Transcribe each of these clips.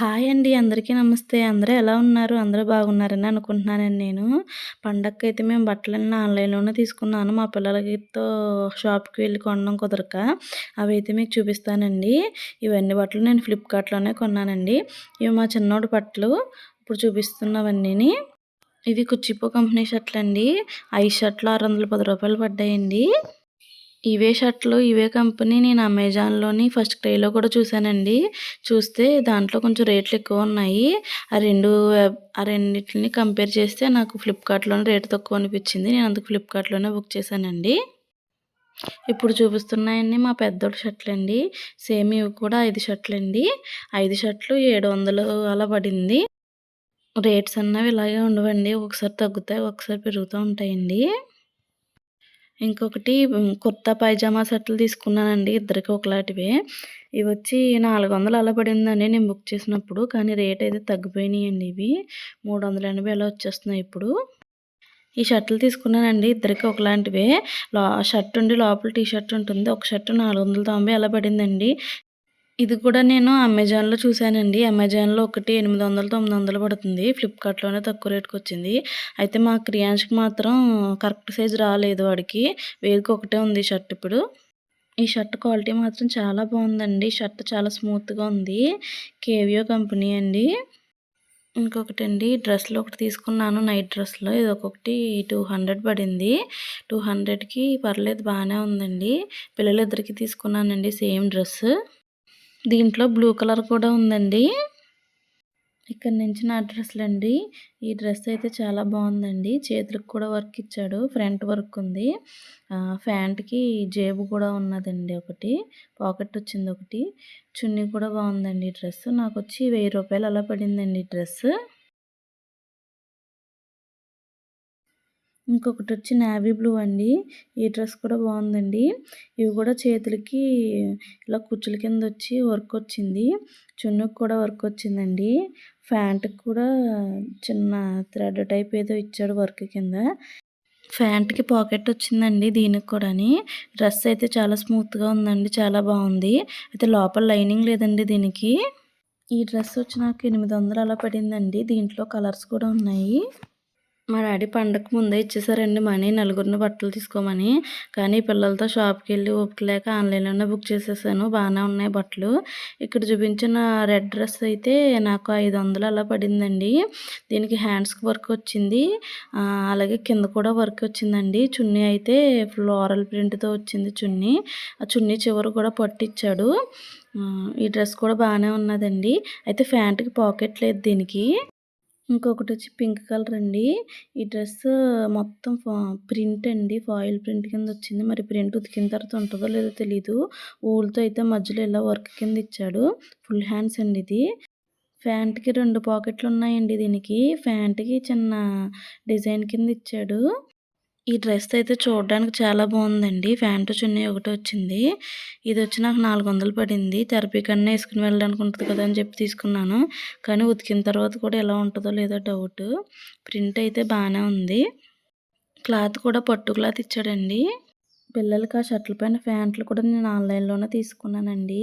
Hi అండి అందరికీ నమస్తే. అందరూ ఎలా ఉన్నారు? అందరూ బాగున్నారని అనుకుంటున్నానండి నేను. పండగకి అయితే మేము బట్టలన్నీ ఆన్లైన్లోనే తీసుకున్నాను. మా పిల్లలతో షాప్కి వెళ్ళి కొనడం కుదరక అవి అయితే మీకు చూపిస్తానండి. ఇవన్నీ బట్టలు నేను ఫ్లిప్కార్ట్లోనే కొన్నానండి. ఇవి మా చిన్నోడి బట్టలు. ఇప్పుడు చూపిస్తున్నవన్నీ ఇవి కుచ్చిపో కంపెనీ షర్ట్లు అండి ఐదు షర్ట్లు ఆరు వందల పది రూపాయలు పడ్డాయండి. ఇవే షర్ట్లు ఇవే కంపెనీ నేను అమెజాన్లోని ఫస్ట్ క్రైలో కూడా చూశానండి. చూస్తే దాంట్లో కొంచెం రేట్లు ఎక్కువ ఉన్నాయి. ఆ రెండు ఆ రెండింటిని కంపేర్ చేస్తే నాకు ఫ్లిప్కార్ట్లోనే రేటు తక్కువ అనిపించింది. నేను అందుకు ఫ్లిప్కార్ట్లోనే బుక్ చేశానండి. ఇప్పుడు చూపిస్తున్నాయండి మా పెద్దోడు షర్ట్లు అండి సేమ్ ఇవి కూడా ఐదు షర్ట్లు అండి ఐదు షర్ట్లు ఏడు వందలు అలా పడింది. రేట్స్ అన్నవి ఇలాగే ఉండవండి. ఒకసారి తగ్గుతాయి ఒకసారి పెరుగుతూ ఉంటాయండి. ఇంకొకటి కుర్తా పైజామా సెట్లు తీసుకున్నానండి ఇద్దరికి ఒకలాంటివే. ఇవి వచ్చి నాలుగు వందలు అలా పడిందండి నేను బుక్ చేసినప్పుడు కానీ రేట్ అయితే తగ్గిపోయినాయండి ఇవి. మూడు వందల ఎనభై అలా వచ్చేస్తున్నాయి ఇప్పుడు. ఈ షర్ట్లు తీసుకున్నానండి ఇద్దరికి ఒకలాంటివే. లా షర్ట్ ఉండి లోపల టీ షర్ట్ ఉంటుంది. ఒక షర్ట్ నాలుగు వందల తొంభై అలా పడిందండి. ఇది కూడా నేను అమెజాన్లో చూశానండి. అమెజాన్లో ఒకటి ఎనిమిది వందలు తొమ్మిది వందలు పడుతుంది. ఫ్లిప్కార్ట్లోనే తక్కువ రేటుకి వచ్చింది. అయితే మా క్రియాన్స్కి మాత్రం కరెక్ట్ సైజ్ రాలేదు వాడికి. వేరుకి ఒకటే ఉంది షర్ట్ ఇప్పుడు. ఈ షర్ట్ క్వాలిటీ మాత్రం చాలా బాగుందండి. షర్ట్ చాలా స్మూత్గా ఉంది. కేవియో కంపెనీ అండి. ఇంకొకటి అండి డ్రెస్లో ఒకటి తీసుకున్నాను. నైట్ డ్రెస్లో. ఇది ఒక్కొక్కటి టూ హండ్రెడ్ పడింది. టూ హండ్రెడ్కి పర్లేదు బాగానే ఉందండి. పిల్లలిద్దరికి తీసుకున్నానండి సేమ్ డ్రెస్ దీంట్లో బ్లూ కలర్ కూడా ఉందండి. ఇక్కడ నుంచి నా డ్రెస్లు అండి ఈ డ్రెస్ అయితే చాలా బాగుందండి. చేతులకు కూడా వర్క్ ఇచ్చాడు. ఫ్రంట్ వర్క్ ఉంది. ఫ్యాంట్కి జేబు కూడా ఉన్నదండి ఒకటి. పాకెట్ వచ్చింది ఒకటి. చున్నీ కూడా బాగుందండి ఈ డ్రెస్. నాకు వచ్చి వెయ్యి రూపాయలు అలా పడిందండి డ్రెస్. ఇంకొకటి వచ్చి నావీ బ్లూ అండి. ఈ డ్రెస్ కూడా బాగుందండి. ఇవి కూడా చేతులకి ఇలా కుచ్చుల కింద వచ్చి వర్క్ వచ్చింది. చున్నుకు కూడా వర్క్ వచ్చిందండి. ఫ్యాంట్కి కూడా చిన్న థ్రెడ్ టైప్ ఏదో ఇచ్చాడు వర్క్ కింద. ఫ్యాంట్కి పాకెట్ వచ్చిందండి దీనికి కూడాని. డ్రెస్ అయితే చాలా స్మూత్గా ఉందండి చాలా బాగుంది. అయితే లోపల లైనింగ్ లేదండి దీనికి. ఈ డ్రెస్ వచ్చి నాకు ఎనిమిది వందలు అలా పడిందండి. దీంట్లో కలర్స్ కూడా ఉన్నాయి. మా డాడీ పండగకు ముందే ఇచ్చేసారండి మనీ నలుగురిని బట్టలు తీసుకోమని. కానీ పిల్లలతో షాప్కి వెళ్ళి ఒప్పుకోలేక ఆన్లైన్లోనే బుక్ చేసేసాను. బాగానే ఉన్నాయి బట్టలు. ఇక్కడ చూపించిన రెడ్ డ్రెస్ అయితే నాకు ఐదు వందలు అలా పడిందండి. దీనికి హ్యాండ్స్కి వర్క్ వచ్చింది. అలాగే కింద కూడా వర్క్ వచ్చిందండి. చున్నీ అయితే ఫ్లోరల్ ప్రింట్తో వచ్చింది చున్నీ. ఆ చున్నీ చివరు కూడా పట్టించాడు ఈ డ్రెస్ కూడా బాగానే ఉన్నదండి. అయితే ఫ్యాంట్కి పాకెట్ లేదు దీనికి. ఇంకొకటి వచ్చి పింక్ కలర్ అండి. ఈ డ్రెస్ మొత్తం ప్రింట్ అండి. ఫాయిల్ ప్రింట్ కింద వచ్చింది మరి ప్రింట్ ఉతికిన తర్వాత ఉంటుందో లేదో తెలీదు. ఊళ్ళతో అయితే మధ్యలో ఇలా వర్క్ కింద ఇచ్చాడు ఫుల్ హ్యాండ్స్ అండి ఇది. ఫ్యాంట్కి రెండు పాకెట్లు ఉన్నాయండి దీనికి. ఫ్యాంట్కి చిన్న డిజైన్ కింద ఇచ్చాడు ఈ డ్రెస్ అయితే చూడడానికి చాలా బాగుందండి. ఫ్యాంటు చున్నీ ఒకటి వచ్చింది. ఇది వచ్చి నాకు నాలుగు వందలు పడింది. థెరపీ కన్నా వేసుకుని వెళ్ళడానికి ఉంటుంది కదా అని చెప్పి తీసుకున్నాను. కానీ ఉతికిన తర్వాత కూడా ఎలా ఉంటుందో లేదో డౌట్. ప్రింట్ అయితే బాగానే ఉంది. క్లాత్ కూడా పట్టు క్లాత్ ఇచ్చాడండి. పిల్లలకి ఆ షర్ట్ల పైన ప్యాంట్లు కూడా నేను ఆన్లైన్లోనే తీసుకున్నానండి.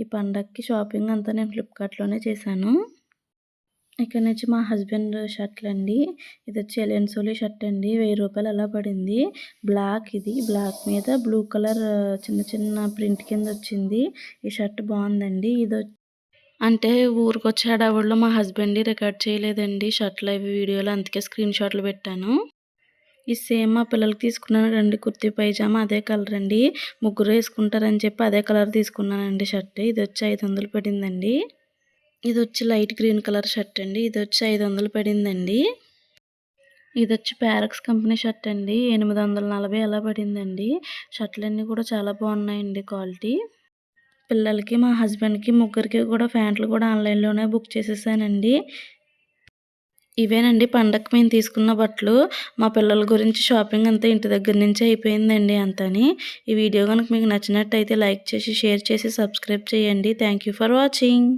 ఈ పండగకి షాపింగ్ అంతా నేను ఫ్లిప్కార్ట్లోనే చేశాను. ఇక్కడ నుంచి మా హస్బెండ్ షర్ట్లు అండి. ఇది వచ్చి ఎలెన్సోలి షర్ట్ అండి. వెయ్యి రూపాయలు అలా పడింది. బ్లాక్ ఇది. బ్లాక్ మీద బ్లూ కలర్ చిన్న చిన్న ప్రింట్ కింద వచ్చింది. ఈ షర్ట్ బాగుందండి. ఇది అంటే ఊరికొచ్చే హడావుడిలో మా హస్బెండ్ రికార్డ్ చేయలేదండి. షర్ట్లు అవి వీడియోలు అందుకే స్క్రీన్ షాట్లు పెట్టాను. ఈ సేమ్ మా పిల్లలకి తీసుకున్నాను రండి కుర్తీ పైజామా అదే కలర్ అండి. ముగ్గురు వేసుకుంటారని చెప్పి అదే కలర్ తీసుకున్నానండి షర్ట్. ఇది వచ్చి ఐదు వందలు పడిందండి. ఇది వచ్చి లైట్ గ్రీన్ కలర్ షర్ట్ అండి ఇది వచ్చి ఐదు వందలు పడిందండి. ఇది వచ్చి ప్యారక్స్ కంపెనీ షర్ట్ అండి ఎనిమిది వందల నలభై అలా పడిందండి. షర్ట్లన్నీ కూడా చాలా బాగున్నాయండి క్వాలిటీ. పిల్లలకి మా హస్బెండ్కి ముగ్గురికి కూడా ప్యాంట్లు కూడా ఆన్లైన్లోనే బుక్ చేసేసానండి. ఇవేనండి పండగకి మేము తీసుకున్న బట్టలు. మా పిల్లల గురించి షాపింగ్ అంతా ఇంటి దగ్గర నుంచి అయిపోయిందండి అంతని. ఈ వీడియో కనుక మీకు నచ్చినట్టయితే లైక్ చేసి షేర్ చేసి సబ్స్క్రైబ్ చేయండి. Thank for watching.